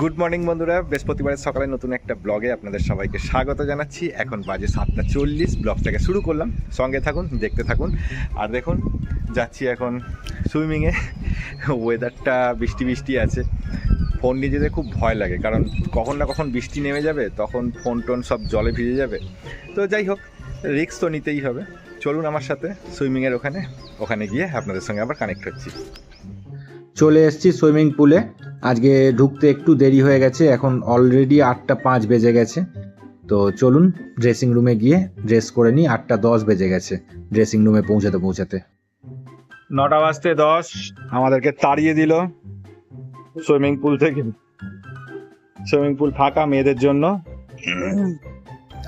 Good morning বন্ধুরা। বৃহস্পতিবারের সকালে নতুন একটা ব্লগে আপনাদের সবাইকে স্বাগত জানাচ্ছি। এখন বাজে সাতটা চল্লিশ। ব্লগটাকে শুরু করলাম। সঙ্গে থাকুন, দেখতে থাকুন। আর দেখুন, যাচ্ছি এখন সুইমিংয়ে ওয়েদারটা বৃষ্টি বৃষ্টি আছে। ফোন নিয়ে যেতে খুব ভয় লাগে। কারণ কখন না কখন বৃষ্টি নেমে যাবে, তখন ফোন টোন সব জলে ভিজে যাবে। তো যাই হোক রিস্ক তো নিতেই হবে। চলুন আমার সাথে সুইমিংয়ের ওখানে। ওখানে গিয়ে আপনাদের সঙ্গে আবার কানেক্ট হচ্ছি। চলে এসেছি সুইমিং পুলে। আজকে ঢুকতে একটু দেরি হয়ে গেছে এখন অলরেডি আটটা পাঁচ বেজে গেছে। তো চলুন ড্রেসিং রুমে গিয়ে ড্রেস করে নিই আটটা দশ বেজে গেছে ড্রেসিং রুমে পৌঁছাতে পৌঁছাতে। নটা বাজতে দশ আমাদেরকে তাড়িয়ে দিল সুইমিং পুল থেকে। সুইমিং পুল ফাঁকা মেয়েদের জন্য।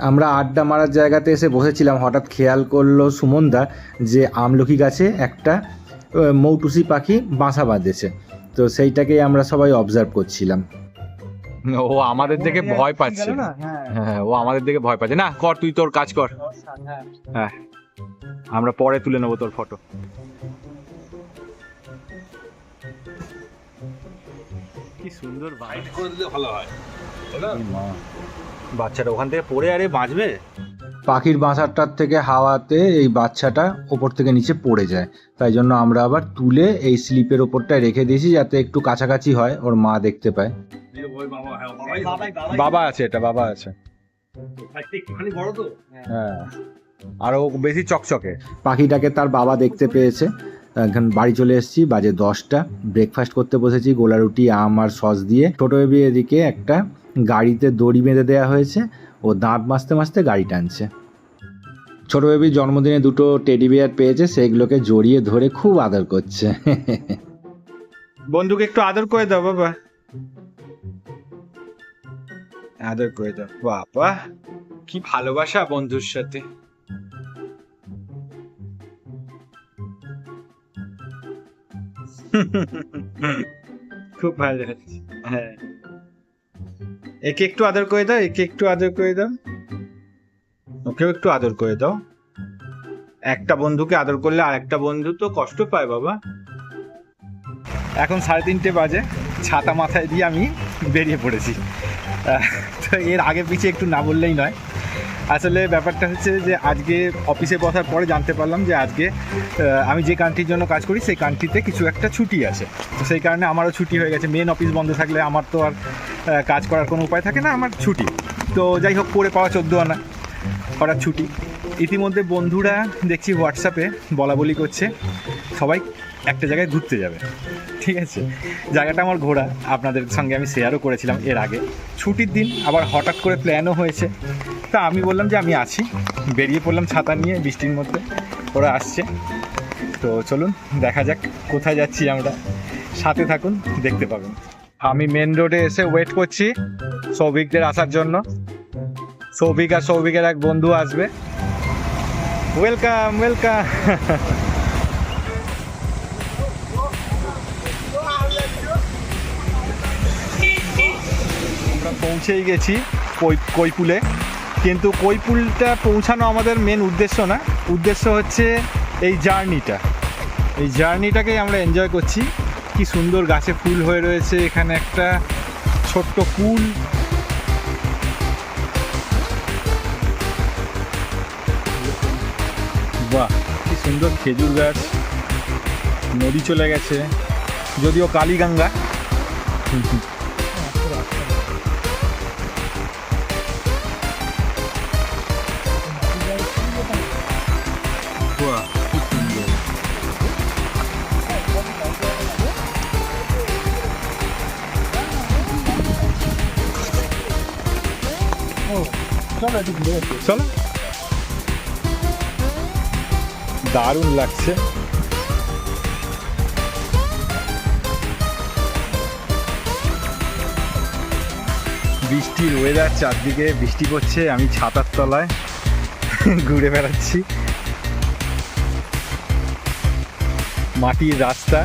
আমরা আড্ডা মারার জায়গাতে এসে বসেছিলাম হঠাৎ খেয়াল করল সুমনদা যে আমলকি গাছে একটা মৌটুসি পাখি বাসা বাঁধেছে। তো সেইটাকেই আমরা সবাই অবজার্ভ করছিলাম। ও আমাদের দেখে ভয় পাচ্ছে। হ্যাঁ। ও আমাদের দেখে ভয় পাচ্ছে। না কর তুই তোর কাজ কর। হ্যাঁ। আমরা পরে তুলে নেব তোর ফটো কি সুন্দর বাইট করে দিলে ভালো হয় বাচ্চাটা ওখান থেকে পড়ে আরে বাঁচবে? পাখির বাসাটার থেকে হাওয়াতে এই বাচ্চাটা ওপর থেকে নিচে পড়ে যায়। তাই জন্য আমরা আবার তুলে এই স্লিপের ওপরটায় রেখে দিয়েছি যাতে একটু কাছাকাছি হয় ওর মা দেখতে পায়। বাবা আছে এটা বাবা আছে। হ্যাঁ। আর ও বেশি চকচকে। পাখিটাকে তার বাবা দেখতে পেয়েছে। এখন বাড়ি চলে এসেছি বাজে দশটা। ব্রেকফাস্ট করতে বসেছি গোলা রুটি আম আর সস দিয়ে। ছোটো বেবি এদিকে একটা গাড়িতে দড়ি বেঁধে দেওয়া হয়েছে। ও দাঁত মাজতে মাজতে গাড়ি টানছে। ছোটো বেবি জন্মদিনে দুটো টেডি বিয়ার পেয়েছে সেগুলোকে জড়িয়ে ধরে খুব আদর করছে। বন্ধুকে একটু আদর করে দাও, বাবা। আদর করে দাও। বাবা, কি ভালোবাসা বন্ধুর সাথে। খুব ভালো হ্যাঁ। একে একটু আদর করে দাও, একে একটু আদর করে দাও। ওকেও একটু আদর করে দাও। একটা বন্ধুকে আদর করলে আর একটা বন্ধু তো কষ্ট পায় বাবা। এখন সাড়ে তিনটে বাজে, ছাতা মাথায় দিয়ে আমি বেরিয়ে পড়েছি। তো এর আগে পিছিয়ে একটু না বললেই নয়। আসলে ব্যাপারটা হচ্ছে যে আজকে অফিসে বসার পরে জানতে পারলাম যে আজকে আমি যে কান্ট্রির জন্য কাজ করি সেই কান্ট্রিতে কিছু একটা ছুটি আছে। তো সেই কারণে আমারও ছুটি হয়ে গেছে। মেন অফিস বন্ধ থাকলে আমার তো আর কাজ করার কোনো উপায় থাকে না, আমার ছুটি। তো যাই হোক, করে পাওয়া চোদ্দ আনা হঠাৎ ছুটি। ইতিমধ্যে বন্ধুরা দেখছি হোয়াটসঅ্যাপে বলা বলি করছে। সবাই একটা জায়গায় ঘুরতে যাবে। ঠিক আছে? জায়গাটা আমার ঘোরা। আপনাদের সঙ্গে আমি শেয়ারও করেছিলাম এর আগে। ছুটির দিন আবার হঠাৎ করে প্ল্যানও হয়েছে। তা আমি বললাম যে আমি আছি বেরিয়ে পড়লাম ছাতা নিয়ে বৃষ্টির মধ্যে। ওরা আসছে। তো চলুন, দেখা যাক কোথায় যাচ্ছি আমরা। সাথে থাকুন, দেখতে পাবেন। আমি মেন রোডে এসে ওয়েট করছি সৌভিকদের আসার জন্য। সৌভিক আর সৌভিকের এক বন্ধু আসবে। ওয়েলকাম ওয়েলকাম পৌঁছেই গেছি কই, কৈপুলে। কিন্তু কৈপুলটা পৌঁছানো আমাদের মেন উদ্দেশ্য না। উদ্দেশ্য হচ্ছে এই জার্নিটা এই জার্নিটাকেই আমরা এনজয় করছি। কি সুন্দর গাছে ফুল হয়ে রয়েছে এখানে একটা ছোট্ট পুল। বাহ, কি সুন্দর খেজুর গাছ। নদী চলে গেছে, যদিও কালীগঙ্গা। বাহ কি চলো। দারুণ লাগছে। বৃষ্টির ওয়েদার চারদিকে বৃষ্টি পড়ছে, আমি ছাতার তলায় ঘুরে বেড়াচ্ছি। মাটির রাস্তা,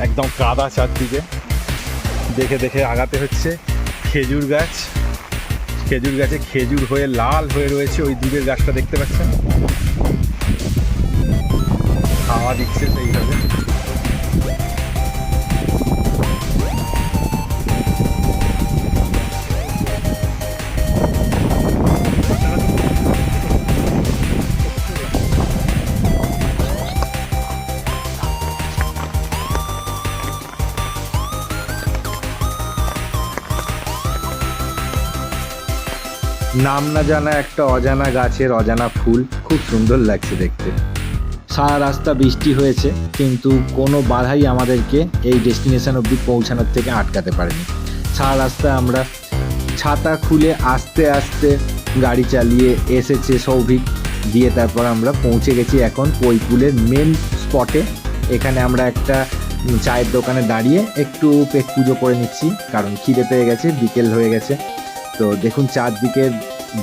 একদম কাদা চারদিকে। দেখে দেখে আগাতে হচ্ছে। খেজুর গাছ, খেজুর গাছে খেজুর হয়ে, লাল হয়ে রয়েছে ওই দূরের গাছটা দেখতে পাচ্ছেন। খাওয়া দিচ্ছে সেইভাবে। নাম না জানা একটা অজানা গাছের অজানা ফুল খুব সুন্দর লাগছে দেখতে। সারা রাস্তা বৃষ্টি হয়েছে, কিন্তু কোনো বাধাই আমাদেরকে এই ডেস্টিনেশন অবধি পৌঁছানোর থেকে আটকাতে পারেনি। সারা রাস্তা আমরা ছাতা খুলে আস্তে আস্তে গাড়ি চালিয়ে এসেছে সৌভিক, দিয়ে তারপর আমরা পৌঁছে গেছি এখন কৈপুলের মেন স্পটে এখানে আমরা একটা চায়ের দোকানে দাঁড়িয়ে একটু পেট পুজো করে নিচ্ছি, কারণ খিদে পেয়ে গেছে, বিকেল হয়ে গেছে। তো দেখুন চারদিকের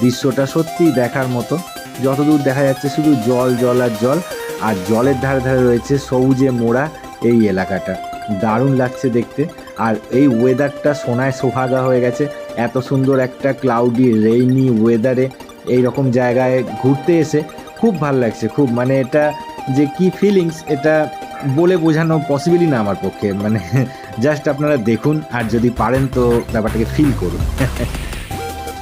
দৃশ্যটা সত্যিই দেখার মতো। যতদূর দেখা যাচ্ছে শুধু জল জল আর জল। আর জলের ধারে ধারে রয়েছে সবুজে মোড়া এই এলাকাটা। দারুণ লাগছে দেখতে। আর এই ওয়েদারটা সোনায় সোহাগা হয়ে গেছে। এত সুন্দর একটা ক্লাউডি রেইনি ওয়েদারে এই রকম জায়গায় ঘুরতে এসে খুব ভালো লাগছে। খুব মানে এটা যে কি ফিলিংস এটা বলে বোঝানো পসিবলই না আমার পক্ষে। মানে জাস্ট আপনারা দেখুন। আর যদি পারেন তো ব্যাপারটাকে ফিল করুন।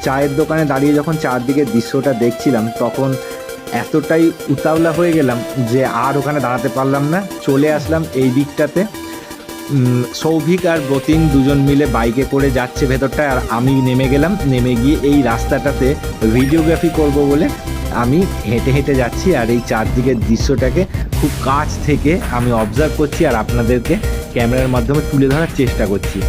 চায়ের দোকানে দাঁড়িয়ে যখন চারদিকের দৃশ্যটা দেখছিলাম, তখন এতটাই উতাওলা হয়ে গেলাম যে আর ওখানে দাঁড়াতে পারলাম না। চলে আসলাম এই দিকটাতে। সৌভিক আর ব্রতিন দুজন মিলে বাইকে করে যাচ্ছে ভেতরটায় আর আমি নেমে গেলাম। নেমে গিয়ে এই রাস্তাটাতে ভিডিওগ্রাফি করব বলে আমি হেঁটে হেঁটে যাচ্ছি আর এই চারদিকের দৃশ্যটাকে খুব কাছ থেকে আমি অবজার্ভ করছি আর আপনাদেরকে ক্যামেরার মাধ্যমে তুলে ধরার চেষ্টা করছি।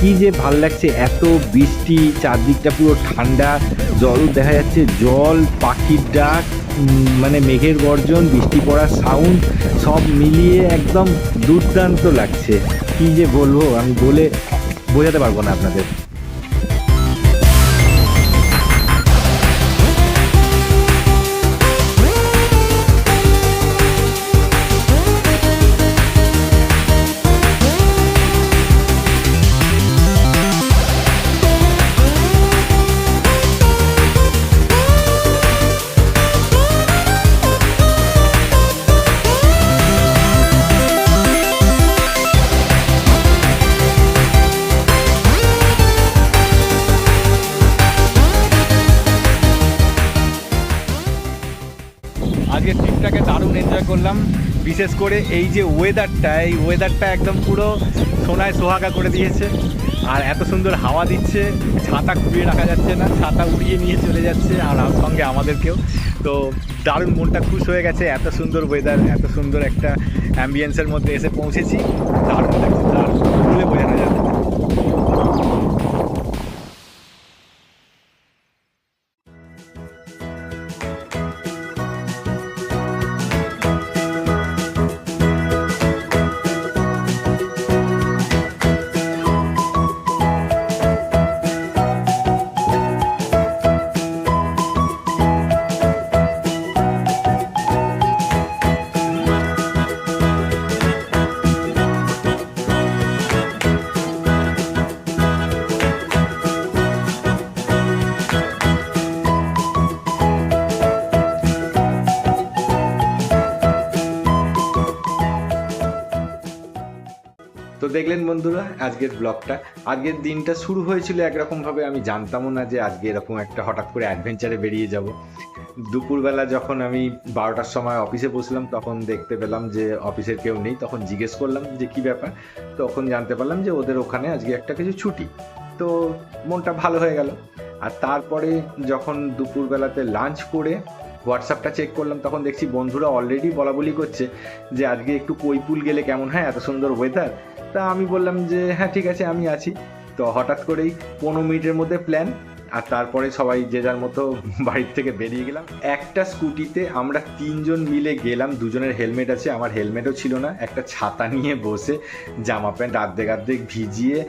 কি যে ভালো লাগছে, এত বৃষ্টি, চারদিকটা পুরো ঠান্ডা, জল দেখা যাচ্ছে, জল, পাখির ডাক মানে মেঘের গর্জন, বৃষ্টি পড়ার সাউন্ড সব মিলিয়ে একদম দুর্দান্ত লাগছে। কি যে বলব, আমি বলে বোঝাতে পারব না আপনাদের। আজকে ট্রিপটাকে দারুণ এনজয় করলাম। বিশেষ করে এই যে ওয়েদারটা এই ওয়েদারটা একদম পুরো সোনায় সোহাগা করে দিয়েছে। আর এত সুন্দর হাওয়া দিচ্ছে, ছাতা কুড়িয়ে রাখা যাচ্ছে না, ছাতা উড়িয়ে নিয়ে চলে যাচ্ছে, আর সঙ্গে আমাদেরকেও। তো দারুণ মনটা খুশ হয়ে গেছে, এত সুন্দর ওয়েদার এত সুন্দর একটা অ্যাম্বিয়েন্সের মধ্যে এসে পৌঁছেছি। দারুণ দারুণ। বোঝানো যাবে দেখলেন বন্ধুরা, আজকের ব্লগটা আজকের দিনটা শুরু হয়েছিল একরকমভাবে, আমি জানতামও না যে আজকে এরকম একটা হঠাৎ করে অ্যাডভেঞ্চারে বেরিয়ে যাব। দুপুরবেলা যখন আমি বারোটার সময় অফিসে বসলাম, তখন দেখতে পেলাম যে অফিসের কেউ নেই, তখন জিজ্ঞেস করলাম যে, কি ব্যাপার? তখন জানতে পারলাম যে, ওদের ওখানে আজকে একটা কিছু ছুটি। তো মনটা ভালো হয়ে গেল। আর তারপরে যখন দুপুরবেলাতে লাঞ্চ করে হোয়াটসঅ্যাপটা চেক করলাম, তখন দেখছি বন্ধুরা অলরেডি বলা বলি করছে যে, আজকে একটু কৈপুল গেলে কেমন হয়? এত সুন্দর ওয়েদার তা আমি বললাম যে হ্যাঁ ঠিক আছে, আমি আছি। তো হঠাৎ করেই পনেরো মিনিটের মধ্যে প্ল্যান আর তারপরে সবাই যে যার মতো বাড়ির থেকে বেরিয়ে গেলাম। একটা স্কুটিতে আমরা তিনজন মিলে গেলাম। দুজনের হেলমেট আছে, আমার হেলমেটও ছিল না। একটা ছাতা নিয়ে বসে জামা প্যান্ট আর্ধেক আর্ধেক ভিজিয়ে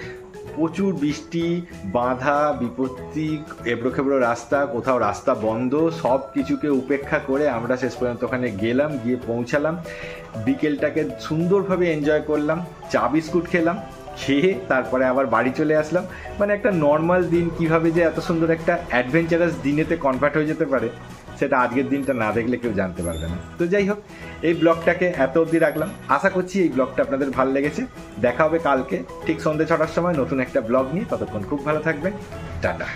প্রচুর বৃষ্টি, বাধা, বিপত্তি এবড়ো খেবড়ো রাস্তা, কোথাও রাস্তা বন্ধ, সব কিছুকে উপেক্ষা করে আমরা শেষ পর্যন্ত ওখানে গেলাম, গিয়ে পৌঁছালাম। বিকেলটাকে সুন্দরভাবে এনজয় করলাম, চা বিস্কুট খেলাম, খেয়ে তারপরে আবার বাড়ি চলে আসলাম। মানে একটা নর্মাল দিন, কীভাবে যে এত সুন্দর একটা অ্যাডভেঞ্চারাস দিনেতে কনভার্ট হয়ে যেতে পারে। সেটা আজকের দিনটা না দেখলে কেউ জানতে পারবে না। তো যাই হোক, এই ব্লগটাকে এত অবধি রাখলাম। আশা করছি এই ব্লগটা আপনাদের ভালো লেগেছে। দেখা হবে কালকে, ঠিক সন্ধ্যে ছটার সময় নতুন একটা ব্লগ নিয়ে। ততক্ষণ খুব ভালো থাকবে টাটা।